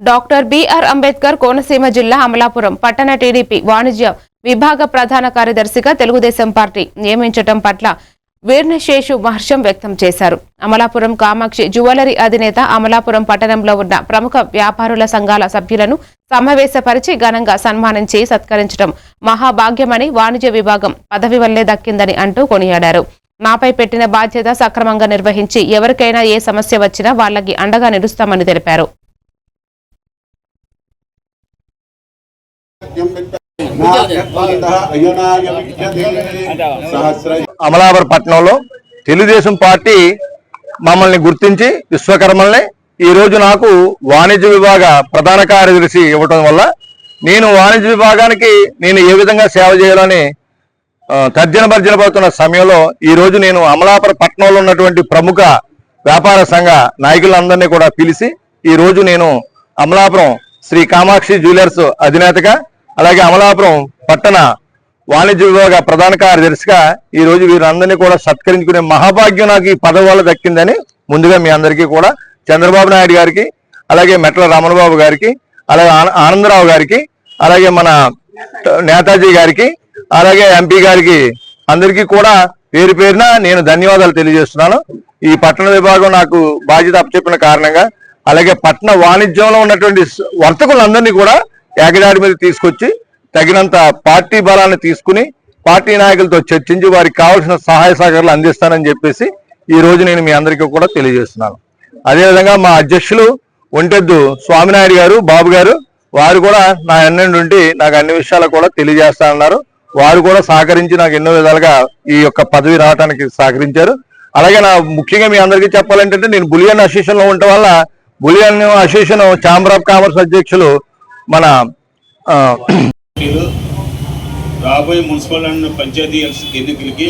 Doctor BR Ambedkar Konaseema జిల్లా అమలాపురం పట్టణ TDP వాణిజ్య విభాగ ప్రధాన కార్యదర్శిగా తెలుగుదేశం పార్టీ నియమించటం పట్ల వీర్ణశేషు హర్షం వ్యక్తం చేశారు. అమలాపురం కామాక్షి జ్యువెలరీ అధినేత అమలాపురం పట్టణంలో ఉన్న ప్రముఖ వ్యాపారుల సంఘాల సభ్యులను సమావేశపరిచి ఘనంగా సన్మానించి సత్కరించడం మహాభాగ్యమని వాణిజ్య విభాగం పదవి వల్లే దక్కిందని అంటూ కొనియాడారు. నాపై పెట్టిన బాధ్యత సక్రమంగా నిర్వహించి ఎవరికైనా ఏ సమస్య వచ్చినా వాళ్ళకి అండగా నిలుస్తామని తెలిపారు. సహస్ర అమలాపురం పట్టణంలో తెలుగుదేశం పార్టీ మమ్మల్ని గుర్తించి విశ్వకర్మల్ని ఈ రోజు నాకు వాణిజ్య విభాగ ప్రధాన కార్యదర్శి ఇవ్వటం వల్ల నేను వాణిజ్య విభాగానికి నేను ఏ విధంగా సేవ చేయాలని తర్జన భర్జన పడుతున్న సమయంలో ఈ రోజు నేను అమలాపురం పట్టణంలో ఉన్నటువంటి ప్రముఖ వ్యాపార సంఘ నాయకులందరినీ కూడా పిలిచి ఈ రోజు నేను అమలాపురం శ్రీ కామాక్షి జ్యువెలర్స్ అధినేతగా అలాగే అమలాపురం పట్టణ వాణిజ్య విభాగ ప్రధాన కార్యదర్శిగా ఈ రోజు వీరందరినీ కూడా సత్కరించుకునే మహాభాగ్యం నాకు ఈ పదవి వల్ల దక్కిందని ముందుగా మీ అందరికీ కూడా చంద్రబాబు నాయుడు గారికి అలాగే మెట్ల రమణబాబు గారికి అలాగే ఆన- ఆనందరావు గారికి అలాగే మన నేతాజీ గారికి అలాగే ఎంపీ గారికి అందరికీ కూడా పేరు పేరున నేను ధన్యవాదాలు తెలియజేస్తున్నాను. ఈ పట్టణ విభాగం నాకు బాధ్యత అప్పచెప్పిన కారణంగా అలాగే పట్టణ వాణిజ్యంలో ఉన్నటువంటి వర్తకులందరినీ కూడా ఏకదాడి మీద తీసుకొచ్చి తగినంత పార్టీ బలాన్ని తీసుకుని పార్టీ నాయకులతో చర్చించి వారికి కావాల్సిన సహాయ సహకారాలు అందిస్తానని చెప్పేసి ఈ రోజు నేను మీ అందరికీ కూడా తెలియజేస్తున్నాను. అదేవిధంగా మా అధ్యక్షులు ఒంటెద్దు స్వామినాయుడు గారు బాబు గారు వారు కూడా నా ఎన్నెండు ఉండి నాకు అన్ని విషయాలు కూడా తెలియజేస్తానన్నారు వారు కూడా సహకరించి నాకు ఎన్నో విధాలుగా ఈ యొక్క పదవి రావడానికి సహకరించారు. అలాగే నా ముఖ్యంగా మీ అందరికీ చెప్పాలంటే నేను బులియన్ అసోసియేషన్లో ఉండటం వల్ల bullion association chamber of commerce అధ్యక్షులు మన రాబోయే మున్సిపల్ అండ్ పంచాయతీ ఎన్నికలకి